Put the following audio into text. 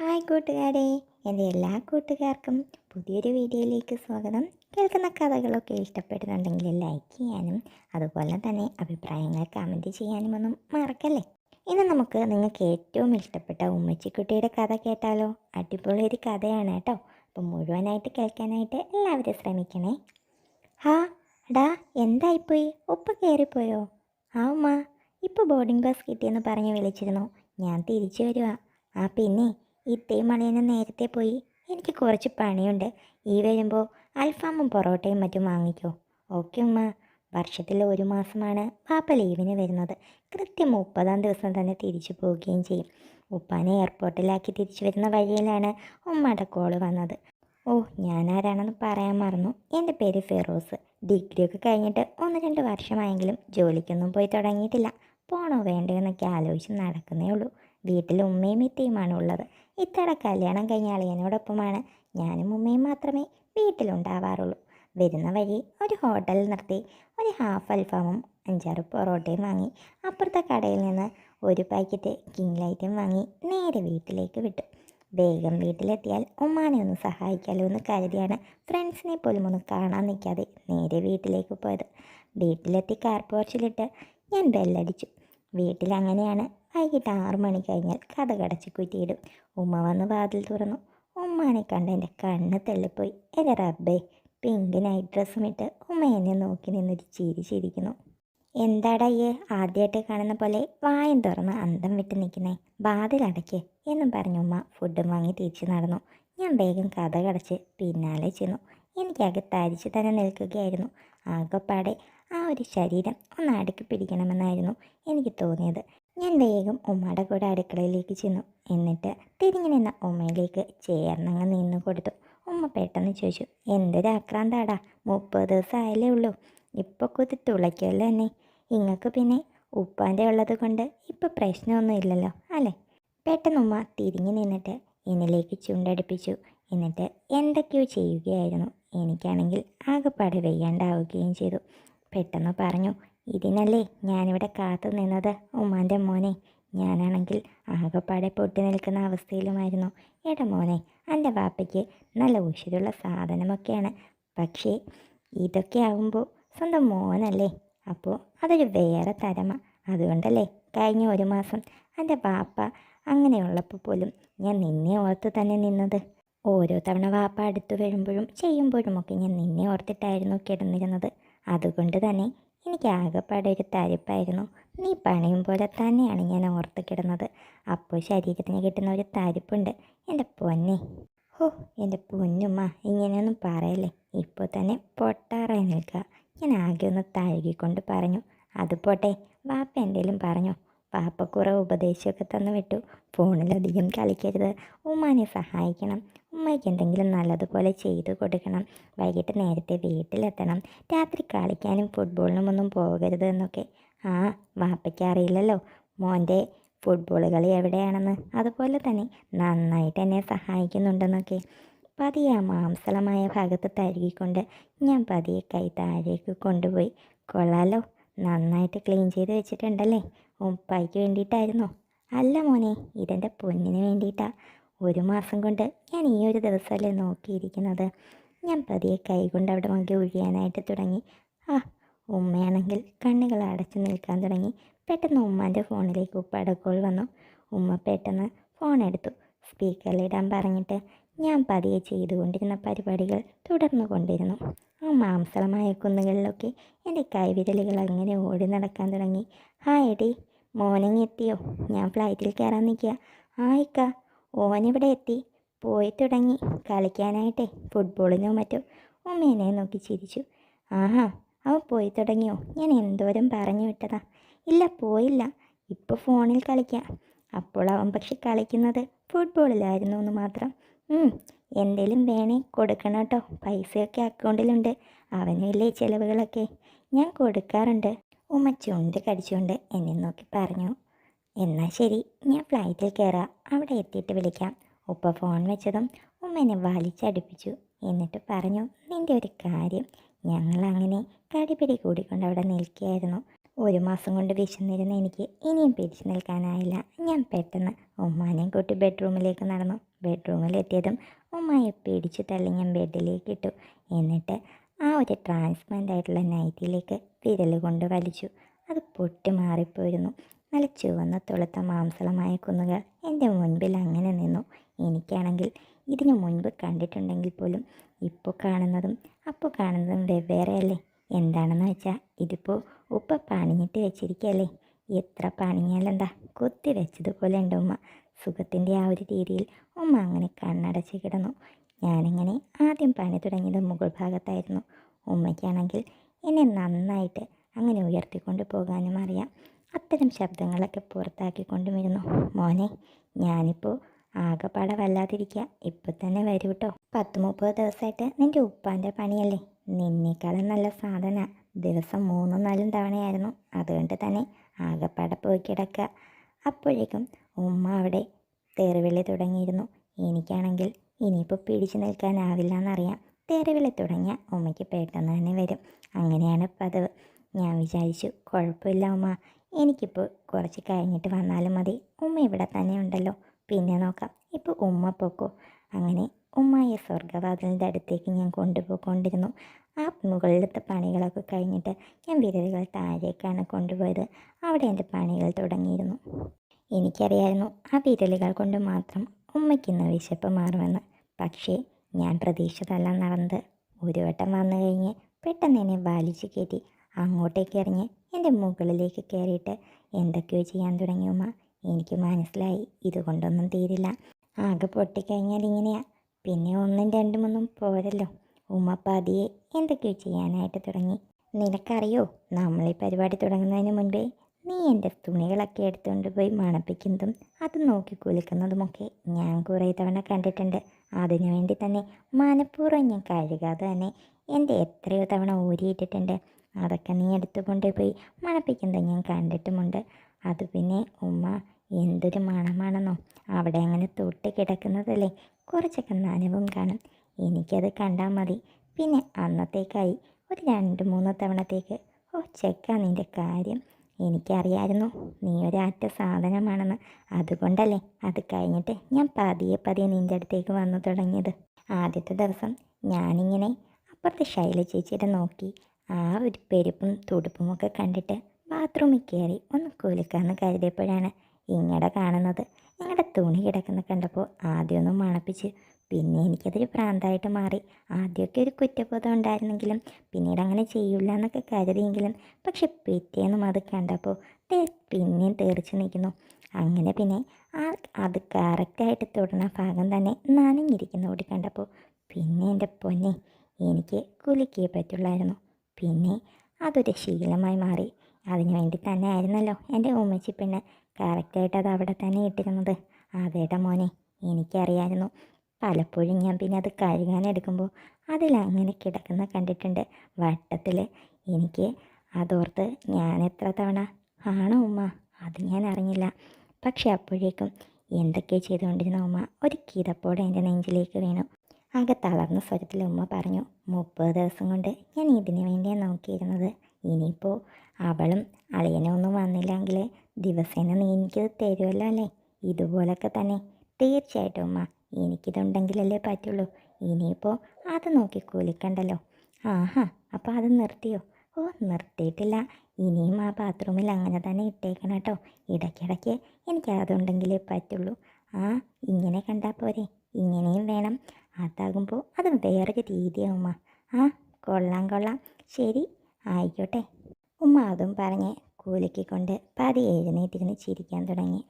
Hi കൂട്ടുകാരെ എന്റെ എല്ലാ കൂട്ടുകാർക്കും പുതിയൊരു വീഡിയോയിലേക്ക് സ്വാഗതം. കേൾക്കുന്ന കഥകളൊക്കെ ഇഷ്ടപ്പെടുന്നുണ്ടെങ്കിൽ ലൈക്ക് ചെയ്യാനും അതുപോലെ തന്നെ അഭിപ്രായങ്ങൾ കമന്റ് ചെയ്യാനും ഒന്നും മറക്കല്ലേ? ഇന്ന് നമുക്ക് നിങ്ങൾക്ക് ഏറ്റവും ഇഷ്ടപ്പെട്ട ഉമ്മച്ചിക്കുട്ടിയുടെ കഥ കേട്ടാലോ? അടിപൊളി ഒരു കഥയാണ് കേട്ടോ. അപ്പം മുഴുവനായിട്ട് കേൾക്കാനായിട്ട് എല്ലാവരും ശ്രമിക്കണേ. ഹാ ഡാ എന്തായിപ്പോയി? ഉപ്പ കയറിപ്പോയോ? ആ ഉമ്മ ഇപ്പോൾ ബോർഡിംഗ് ബസ് കിട്ടിയെന്ന് പറഞ്ഞ് വിളിച്ചിരുന്നു. ഞാൻ തിരിച്ചു വരുവാ. ആ പിന്നെ ഇത്തേ മണിയന് നേരത്തെ പോയി. എനിക്ക് കുറച്ച് പണിയുണ്ട്. ഈ വരുമ്പോൾ അൽഫാമും പൊറോട്ടയും മറ്റും വാങ്ങിക്കോ. ഓക്കെ ഉമ്മ. വർഷത്തിൽ ഒരു മാസമാണ് പാപ്പ ലീവിന് വരുന്നത്. കൃത്യം മുപ്പതാം ദിവസം തന്നെ തിരിച്ചു പോവുകയും ചെയ്യും. ഉപ്പാനെ എയർപോർട്ടിലാക്കി തിരിച്ചു വരുന്ന വഴിയിലാണ് ഉമ്മയുടെ കോൾ വന്നത്. ഓ ഞാൻ ആരാണെന്ന് പറയാൻ മറന്നു. എന്റെ പേര് ഫിറോസ്. ഡിഗ്രിയൊക്കെ കഴിഞ്ഞിട്ട് ഒന്ന് രണ്ട് വർഷമായെങ്കിലും ജോലിക്കൊന്നും പോയി തുടങ്ങിയിട്ടില്ല. പോണോ വേണ്ടോ എന്നൊക്കെ ആലോചിച്ച് നടക്കുന്നേ ഉള്ളൂ. വീട്ടിൽ ഉമ്മയും ഇത്തയുമാണ് ഉള്ളത്. ഇത്തയുടെ കല്യാണം കഴിഞ്ഞ അളിയനോടൊപ്പമാണ് ഞാനും ഉമ്മയും മാത്രമേ വീട്ടിലുണ്ടാവാറുള്ളൂ. വരുന്ന വഴി ഒരു ഹോട്ടലിൽ നിർത്തി ഒരു ഹാഫ് അൽഫാമും അഞ്ചാറ് പൊറോട്ടയും വാങ്ങി അപ്പുറത്തെ കടയിൽ നിന്ന് ഒരു പാക്കറ്റ് കിങ് ലൈറ്റും വാങ്ങി നേരെ വീട്ടിലേക്ക് വിട്ടു. വേഗം വീട്ടിലെത്തിയാൽ ഉമ്മാനെ ഒന്ന് സഹായിക്കാലോ എന്ന് കരുതിയാണ് ഫ്രണ്ട്സിനെ പോലും ഒന്ന് കാണാൻ നിൽക്കാതെ നേരെ വീട്ടിലേക്ക് പോയത്. വീട്ടിലെത്തി കാർ പോർച്ചിലിട്ട് ഞാൻ ബെല്ലടിച്ചു വീട്ടിലങ്ങനെയാണ് വൈകിട്ട് ആറു മണി കഴിഞ്ഞാൽ കഥ കടച്ച് കുറ്റിയിടും. ഉമ്മ വന്ന് വാതിൽ തുറന്നു. ഉമ്മാനെ കണ്ട് എന്റെ കണ്ണ് തെള്ളിപ്പോയി എന്റെ റബ്ബേ പിങ്ക് നൈറ്റ് ഡ്രസ്സും ഇട്ട് ഉമ്മ എന്നെ നോക്കി നിന്നൊരു ചിരി ചിരിക്കുന്നു. എന്താടയ്യേ ആദ്യമായിട്ട് കാണുന്ന പോലെ വായം തുറന്ന് അന്തം വിട്ട് നിൽക്കുന്നേ? വാതിലടയ്ക്ക് എന്നും പറഞ്ഞു ഉമ്മ ഫുഡും വാങ്ങി തിരിച്ചു നടന്നു. ഞാൻ വേഗം കഥ കടച്ച് പിന്നാലെ ചെന്നു. എനിക്കകത്ത് തരിച്ച് തന്നെ നിൽക്കുകയായിരുന്നു. ആകെപ്പാടെ ആ ഒരു ശരീരം ഒന്ന് അടുക്കി പിടിക്കണമെന്നായിരുന്നു എനിക്ക് തോന്നിയത്. ഞാൻ വേഗം ഉമ്മയുടെ കൂടെ അടുക്കളയിലേക്ക് ചെന്നു. എന്നിട്ട് തിരിഞ്ഞു നിന്ന ഉമ്മയിലേക്ക് ചേർന്നങ്ങ് നിന്ന് കൊടുത്തു. ഉമ്മ പെട്ടെന്ന് ചോദിച്ചു എന്തൊരു ആക്രാന്താടാ? മുപ്പത് ദിവസം ആയല്ലേ ഉള്ളൂ. ഇപ്പോൾ കുത്തി തുളയ്ക്കുമല്ലോ എന്നെ ഇങ്ങക്ക് പിന്നെ ഉപ്പാന്റെ ഉള്ളത് കൊണ്ട് ഇപ്പോൾ പ്രശ്നമൊന്നും ഇല്ലല്ലോ അല്ലേ? പെട്ടെന്ന് ഉമ്മ തിരിഞ്ഞു നിന്നിട്ട് എന്നിലേക്ക് ചുണ്ടടിപ്പിച്ചു. എന്നിട്ട് എന്തൊക്കെയോ ചെയ്യുകയായിരുന്നു. എനിക്കാണെങ്കിൽ ആകെപ്പാടെ വെയ്യാണ്ടാവുകയും ചെയ്തു. പെട്ടെന്ന് പറഞ്ഞു ഇതിനല്ലേ ഞാനിവിടെ കാത്തു നിന്നത്? ഉമ്മാന്റെ മോനെ ഞാനാണെങ്കിൽ ആകെപ്പാടെ പൊട്ടി നിൽക്കുന്ന അവസ്ഥയിലുമായിരുന്നു. എടാ മോനെ എന്റെ വാപ്പയ്ക്ക് നല്ല ഉശിരുള്ള സാധനമൊക്കെയാണ്. പക്ഷേ ഇതൊക്കെ ആവുമ്പോൾ സ്വന്തം മോനല്ലേ? അപ്പോൾ അതൊരു വേറെ തരമ. അതുകൊണ്ടല്ലേ കഴിഞ്ഞ ഒരു മാസം എന്റെ വാപ്പ അങ്ങനെയുള്ളപ്പോൾ പോലും ഞാൻ നിന്നെ ഓർത്ത് തന്നെ നിന്നത്. ഓരോ തവണ വാപ്പ അടുത്ത് വരുമ്പോഴും ചെയ്യുമ്പോഴുമൊക്കെ ഞാൻ നിന്നെ ഓർത്തിട്ടായിരുന്നു കിടന്നിരുന്നത്. അതുകൊണ്ട് തന്നെ എനിക്ക് ആകെപ്പാടെ ഒരു തരിപ്പായിരുന്നു. നീ പണിയും പോലെ തന്നെയാണ് ഞാൻ ഓർത്ത് കിടന്നത്. അപ്പോൾ ശരീരത്തിന് കിട്ടുന്ന ഒരു തരിപ്പുണ്ട്. എന്റെ പൊന്നെ. ഓ എന്റെ പൊന്നുമ്മ ഇങ്ങനെയൊന്നും പറയല്ലേ. ഇപ്പോൾ തന്നെ പൊട്ടാറായി നിൽക്കുക. ഞാൻ ആകെ ഒന്ന് തഴുകിക്കൊണ്ട് പറഞ്ഞു. അത് പോട്ടെ വാപ്പ എന്തേലും പറഞ്ഞു. വാപ്പ കുറേ ഉപദേശമൊക്കെ തന്നു വിട്ടു. ഫോണിലധികം കളിക്കരുത്. ഉമ്മാനെ സഹായിക്കണം. ഉമ്മയ്ക്ക് എന്തെങ്കിലും നല്ലതുപോലെ ചെയ്തു കൊടുക്കണം. വൈകിട്ട് നേരത്തെ വീട്ടിലെത്തണം. രാത്രി കളിക്കാനും ഫുട്ബോളിനും ഒന്നും പോകരുത് എന്നൊക്കെ. ആ വാപ്പയ്ക്ക് അറിയില്ലല്ലോ. മോന്റെ ഫുട്ബോൾ കളി എവിടെയാണെന്ന്. അതുപോലെ തന്നെ നന്നായിട്ട് എന്നെ സഹായിക്കുന്നുണ്ടെന്നൊക്കെ. പതിയെ ആ മാംസളമായ ഭാഗത്ത് തഴുകിക്കൊണ്ട് ഞാൻ പതിയെ കൈ താഴേക്ക് കൊണ്ടുപോയി. കൊള്ളാലോ. നന്നായിട്ട് ക്ലീൻ ചെയ്ത് വെച്ചിട്ടുണ്ടല്ലേ? ഉപ്പായിക്ക് വേണ്ടിയിട്ടായിരുന്നോ. അല്ല മോനെ ഇതെന്റെ പൊന്നിന് വേണ്ടിയിട്ടാ. ഒരു മാസം കൊണ്ട് ഞാൻ ഈ ഒരു ദിവസമല്ലേ നോക്കിയിരിക്കുന്നത്. ഞാൻ പതിയെ കൈ കൊണ്ട് അവിടെ മകി ഒഴിയാനായിട്ട് തുടങ്ങി. ആ ഉമ്മയാണെങ്കിൽ കണ്ണുകൾ അടച്ചു നിൽക്കാൻ തുടങ്ങി. പെട്ടെന്ന് ഉമ്മാന്റെ ഫോണിലേക്ക് ഉപ്പയുടെ കോൾ വന്നു. ഉമ്മ പെട്ടെന്ന് ഫോൺ എടുത്തു. സ്പീക്കറിലിടാൻ പറഞ്ഞിട്ട് ഞാൻ പതിയെ ചെയ്തുകൊണ്ടിരുന്ന പരിപാടികൾ തുടർന്നു കൊണ്ടിരുന്നു. ആ മാംസളമായ കുന്നുകളിലൊക്കെ എന്റെ കൈവിരലുകൾ അങ്ങനെ ഓടി നടക്കാൻ തുടങ്ങി. ഹായ് എടി മോർണിംഗ് എത്തിയോ ഞാൻ ഫ്ലൈറ്റിൽ കയറാൻ നിൽക്കുക ആയിക്ക ഓനിവിടെ എത്തി. പോയി തുടങ്ങി. കളിക്കാനായിട്ടെ. ഫുട്ബോളിനോ മറ്റോ. ഉമ്മേനെ നോക്കി ചിരിച്ചു. ആഹാ അവൻ പോയി തുടങ്ങിയോ? ഞാൻ എന്തോരം പറഞ്ഞു വിട്ടതാ. ഇല്ല പോയില്ല. ഇപ്പോൾ ഫോണിൽ കളിക്കാം. അപ്പോൾ അവൻ പക്ഷെ കളിക്കുന്നത് ഫുട്ബോളിലായിരുന്നു എന്ന് മാത്രം. എന്തേലും വേണേ കൊടുക്കണം കേട്ടോ. പൈസയൊക്കെ അക്കൗണ്ടിലുണ്ട് അവനില്ലേ ചിലവുകളൊക്കെ. ഞാൻ കൊടുക്കാറുണ്ട്. ഉമ്മ ചുണ്ട് കടിച്ചുകൊണ്ട് എന്നെ നോക്കി പറഞ്ഞു എന്നാൽ ശരി ഞാൻ ഫ്ലൈറ്റിൽ കയറാം അവിടെ എത്തിയിട്ട് വിളിക്കാം. ഉപ്പ ഫോൺ വെച്ചതും ഉമ്മ എന്നെ വലിച്ചടുപ്പിച്ചു. എന്നിട്ട് പറഞ്ഞു നിന്റെ ഒരു കാര്യം. ഞങ്ങൾ അങ്ങനെ കടിപിടി കൂടിക്കൊണ്ട് അവിടെ നിൽക്കുകയായിരുന്നു. ഒരു മാസം കൊണ്ട് വിശന്നിരുന്ന എനിക്ക് ഇനിയും പിടിച്ചു നിൽക്കാനായില്ല. ഞാൻ പെട്ടെന്ന് ഉമ്മാനെയും കൂട്ടി ബെഡ്റൂമിലേക്ക് നടന്നു. ബെഡ്റൂമിലെത്തിയതും ഉമ്മയെ പിടിച്ചു തള്ളി ഞാൻ ബെഡിലേക്ക് ഇട്ടു. എന്നിട്ട് ആ ഒരു ട്രാൻസ്പെറന്റ് ആയിട്ടുള്ള നൈറ്റിലേക്ക് വിരൽ കൊണ്ട് വലിച്ചു. അത് പൊട്ടി മാറിപ്പോയിരുന്നു. നല്ല ചുവന്ന തുളുത്ത മാംസളമായ കുന്നുകൾ എന്റെ മുൻപിൽ അങ്ങനെ നിന്നു. എനിക്കാണെങ്കിൽ ഇതിനു മുൻപ് കണ്ടിട്ടുണ്ടെങ്കിൽ പോലും ഇപ്പോൾ കാണുന്നതും അപ്പോൾ കാണുന്നതും വെവ്വേറെയല്ലേ? എന്താണെന്ന് വെച്ചാൽ ഇതിപ്പോൾ ഉപ്പ പണിഞ്ഞിട്ട് വെച്ചിരിക്കുകയല്ലേ എത്ര പണിഞ്ഞാലെന്താ? കൊത്തി വെച്ചതുപോലെ ഉണ്ട് ഉമ്മ. സുഖത്തിന്റെ ആ ഒരു രീതിയിൽ ഉമ്മ അങ്ങനെ കണ്ണടച്ച് കിടന്നു. ഞാനിങ്ങനെ ആദ്യം പണി തുടങ്ങിയത് മുകൾ ഭാഗത്തായിരുന്നു ഉമ്മയ്ക്കാണെങ്കിൽ എന്നെ നന്നായിട്ട് അങ്ങനെ ഉയർത്തിക്കൊണ്ട് പോകാനും അറിയാം. അത്തരം ശബ്ദങ്ങളൊക്കെ പുറത്താക്കിക്കൊണ്ടും വരുന്നു മോനെ ഞാനിപ്പോൾ ആകെപ്പാടെ വല്ലാതിരിക്കുക ഇപ്പം തന്നെ വരൂ കേട്ടോ പത്ത് മുപ്പത് ദിവസമായിട്ട് നിന്റെ ഉപ്പാന്റെ പണിയല്ലേ? നിന്നേക്കാളും നല്ല സാധന. ദിവസം മൂന്നും നാലും തവണയായിരുന്നു. അതുകൊണ്ട് തന്നെ ആകെപ്പാടെ പോയി കിടക്കുക അപ്പോഴേക്കും ഉമ്മ അവിടെ തെറിവിളി തുടങ്ങിയിരുന്നു. എനിക്കാണെങ്കിൽ ഇനിയിപ്പോൾ പിടിച്ചു നിൽക്കാനാവില്ല എന്നറിയാം തെറിവിളി തുടങ്ങിയ ഉമ്മയ്ക്ക് പെട്ടെന്ന് തന്നെ വരും. അങ്ങനെയാണ് പതിവ്. ഞാൻ വിചാരിച്ചു കുഴപ്പമില്ല ഉമ്മ. എനിക്കിപ്പോൾ കുറച്ച് കഴിഞ്ഞിട്ട് വന്നാലും മതി. ഉമ്മ ഇവിടെ തന്നെ ഉണ്ടല്ലോ. പിന്നെ നോക്കാം. ഇപ്പോൾ ഉമ്മ പൊക്കോ? അങ്ങനെ ഉമ്മയെ സ്വർഗവാതിലിന്റെ അടുത്തേക്ക് ഞാൻ കൊണ്ടുപോയിക്കൊണ്ടിരുന്നു. ആ മുകളിലത്തെ പണികളൊക്കെ കഴിഞ്ഞിട്ട് ഞാൻ വിരലുകൾ താഴേക്കാണ് കൊണ്ടുപോയത്. അവിടെ എന്റെ പണികൾ തുടങ്ങിയിരുന്നു. എനിക്കറിയായിരുന്നു ആ വിരലുകൾ കൊണ്ട് മാത്രം ഉമ്മയ്ക്കിന്ന് വിശപ്പ് മാറുമെന്ന്. പക്ഷേ ഞാൻ പ്രതീക്ഷിച്ചതല്ല നടന്നത്. ഒരു വട്ടം വന്നു കഴിഞ്ഞ് പെട്ടെന്ന് എന്നെ വലിച്ചു കയറ്റി അങ്ങോട്ടേക്ക് ഇറങ്ങി എന്റെ മുകളിലേക്ക് കയറിയിട്ട് എന്തൊക്കെയോ ചെയ്യാൻ തുടങ്ങി ഉമ്മ. എനിക്ക് മനസ്സിലായി. ഇതുകൊണ്ടൊന്നും തീരില്ല. ആകെ പൊട്ടിക്കഴിഞ്ഞാൽ ഇങ്ങനെയാ. പിന്നെ ഒന്നും രണ്ടും ഒന്നും പോരല്ലോ. ഉമ്മ പതിയെ എന്തൊക്കെയോ ചെയ്യാനായിട്ട് തുടങ്ങി. നിനക്കറിയോ? നമ്മൾ ഈ പരിപാടി തുടങ്ങുന്നതിന് മുൻപേ നീ എന്റെ തുണികളൊക്കെ എടുത്തുകൊണ്ട് പോയി മണപ്പിക്കുന്നതും അത് നോക്കി കുലിക്കുന്നതുമൊക്കെ ഞാൻ കുറേ തവണ കണ്ടിട്ടുണ്ട്. അതിനു വേണ്ടി തന്നെ മനഃപൂർവം ഞാൻ കഴുകാതെ തന്നെ എന്റെ എത്രയോ തവണ ഊരിയിട്ടിട്ടുണ്ട്. അതൊക്കെ നീ എടുത്തു കൊണ്ടുപോയി മണപ്പിക്കുന്നത് ഞാൻ കണ്ടിട്ടുമുണ്ട്. അത് പിന്നെ ഉമ്മ എന്തൊരു മണമാണെന്നോ. അവിടെ അങ്ങനെ തൊട്ട് കിടക്കുന്നതല്ലേ. കുറച്ചൊക്കെ നനവും കാണും. എനിക്കത് കണ്ടാൽ മതി. പിന്നെ അന്നത്തേക്കായി ഒരു രണ്ട് മൂന്ന് തവണത്തേക്ക്. ഓ ചെക്കാ നിന്റെ കാര്യം. എനിക്കറിയായിരുന്നു. നീ ഒരാറ്റ സാധനമാണെന്ന്. അതുകൊണ്ടല്ലേ അത് കഴിഞ്ഞിട്ട് ഞാൻ പതിയെ പതിയെ നിന്റെ അടുത്തേക്ക് വന്നു തുടങ്ങിയത്. ആദ്യത്തെ ദിവസം ഞാനിങ്ങനെ അപ്പുറത്തെ ശൈല ചേച്ചിയുടെ നോക്കി ആ ഒരു പെരുപ്പും തുടുപ്പുമൊക്കെ കണ്ടിട്ട് ബാത്റൂമിൽ കയറി ഒന്ന് കുലുക്കാന്ന് കരുതിയപ്പോഴാണ് ഇങ്ങടെ കാണുന്നത്. ഞങ്ങളുടെ തുണി കിടക്കുന്ന കണ്ടപ്പോൾ ആദ്യമൊന്നും മണപ്പിച്ച് പിന്നെ എനിക്കതൊരു പ്രാന്തായിട്ട് മാറി. ആദ്യമൊക്കെ ഒരു കുറ്റബോധം ഉണ്ടായിരുന്നെങ്കിലും പിന്നീട് അങ്ങനെ ചെയ്യില്ല എന്നൊക്കെ കരുതിയെങ്കിലും പക്ഷെ പിറ്റേന്നും അത് കണ്ടപ്പോൾ പിന്നെയും തെറിച്ച് നിൽക്കുന്നു. അങ്ങനെ പിന്നെ ആ അത് കറക്റ്റായിട്ട് തൊടുന്ന ഭാഗം തന്നെ നനഞ്ഞിരിക്കുന്ന കൂടി കണ്ടപ്പോൾ പിന്നെ എന്റെ പൊന്നെ എനിക്ക് കുലുക്കിയേ പറ്റുള്ളായിരുന്നു പിന്നെ അതൊരു ശീലമായി മാറി. അതിനു വേണ്ടി തന്നെ ആയിരുന്നല്ലോ എന്റെ ഉമ്മച്ചി പെണ്ണ്. കറക്റ്റായിട്ട് അത് അവിടെ തന്നെ ഇട്ടിരുന്നത്. അതേട്ടാ മോനെ എനിക്കറിയായിരുന്നു. പലപ്പോഴും ഞാൻ പിന്നെ അത് കഴുകാനെടുക്കുമ്പോൾ അതിലങ്ങനെ കിടക്കുന്ന കണ്ടിട്ടുണ്ട് വട്ടത്തിൽ. എനിക്ക് അതോർത്ത് ഞാൻ എത്ര തവണ ആണോ ഉമ്മ? അത് ഞാൻ അറിഞ്ഞില്ല. പക്ഷെ അപ്പോഴേക്കും എന്തൊക്കെ ചെയ്തുകൊണ്ടിരുന്ന ഉമ്മ ഒരു കിതപ്പോടെ എന്റെ നെഞ്ചിലേക്ക് വീണു. ആകെ തളർന്ന സ്വരത്തിൽ ഉമ്മ പറഞ്ഞു മുപ്പത് ദിവസം കൊണ്ട് ഞാൻ ഇതിനു വേണ്ടിയാണ് നോക്കിയിരുന്നത്. ഇനിയിപ്പോൾ അവളും അളിയനും ഒന്നും വന്നില്ലെങ്കിൽ ദിവസേന നീ എനിക്കത് തരുമല്ലോ അല്ലേ? ഇതുപോലൊക്കെ തന്നെ. തീർച്ചയായിട്ടും ഉമ്മ എനിക്കിതുണ്ടെങ്കിലല്ലേ പറ്റുള്ളൂ. ഇനിയിപ്പോൾ അത് നോക്കി കുലിക്കണ്ടല്ലോ ആഹാ അപ്പോൾ അത് നിർത്തിയോ? ഓ നിർത്തിയിട്ടില്ല. ഇനിയും ആ ബാത്റൂമിൽ അങ്ങനെ തന്നെ ഇട്ടേക്കണം കേട്ടോ. ഇടയ്ക്കിടയ്ക്ക് എനിക്ക് അതുണ്ടെങ്കിലേ പറ്റുള്ളൂ. ആ ഇങ്ങനെ കണ്ടാൽ പോരെ. ഇങ്ങനെയും വേണം. അതാകുമ്പോൾ അത് വേറൊരു രീതിയാവുമ്മ. ആ കൊള്ളാം കൊള്ളാം. ശരി ആയിക്കോട്ടെ. ഉമ്മ അതും പറഞ്ഞ് കൂലിക്കൊണ്ട് പതി എഴുന്നേറ്റിരുന്ന് ചിരിക്കാൻ തുടങ്ങി.